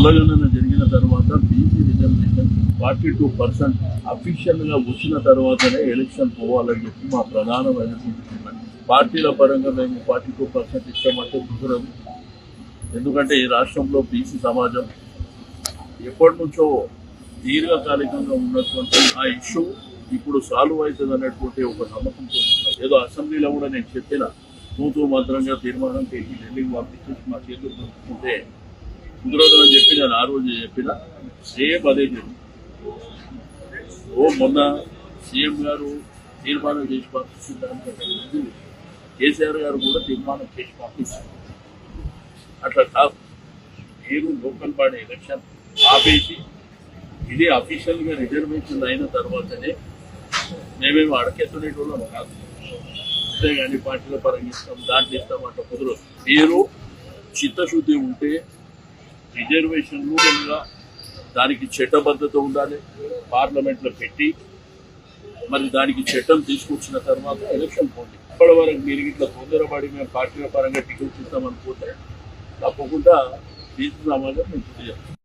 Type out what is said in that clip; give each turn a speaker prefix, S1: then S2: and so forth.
S1: కులగణన జరిగిన తర్వాత BC reservation forty two percent అఫీషియల్గా వచ్చిన తర్వాతనే ఎలక్షన్ పోవాలని చెప్పి మా ప్రధానమైనటువంటి డిమాండ్ పార్టీల పరంగా మేము ఫార్టీ టూ పర్సెంట్ ఇస్తామంటే కుదరదు ఎందుకంటే ఈ రాష్ట్రంలో బీసీ సమాజం ఎప్పటి నుంచో దీర్ఘకాలికంగా ఉన్నటువంటి ఆ ఇష్యూ ఇప్పుడు సాల్వ్ అవుతుంది అనేటువంటి ఒక నమ్మకంతో ఏదో అసెంబ్లీలో కూడా నేను చెప్పిన తూతూ మంత్రంగా తీర్మానం చేసి ఢిల్లీకి పంపించేసి మా చేతులు పంపుకుంటే కుదరదు అని చెప్పి నేను ఆ రోజు చెప్పిన సేమ్ అదే చెప్పి ఓ మొన్న సీఎం గారు తీర్మానం చేసి పంపించిన కేసీఆర్ గారు కూడా తీర్మానం చేసి పంపించారు అట్లా కాదు. మీరు లోకల్ బాడీ ఎలక్షన్ ఆపేసి ఇది అఫీషియల్గా రిజర్వేషన్ అయిన తర్వాతనే మేమేమి అడకెత్తునేటోళ్ళం కాదు. అంతేగాని పార్టీల పరంగా ఇస్తాం దాంట్లో ఇస్తాం అంటే కుదరదు. మీరు చిత్తశుద్ధి ఉంటే రిజర్వేషన్లు మూలంగా దానికి చట్టబద్ధత ఉండాలి. పార్లమెంట్లో పెట్టి మరి దానికి చట్టం తీసుకొచ్చిన తర్వాత ఎలక్షన్ పోండి. ఇప్పటి వరకు మీరు ఇట్లా తొందరపడి మేము పార్టీల పరంగా టికెట్ ఇస్తామనుకుంటే తప్పకుండా బీసీ మేము తెలియజేస్తాం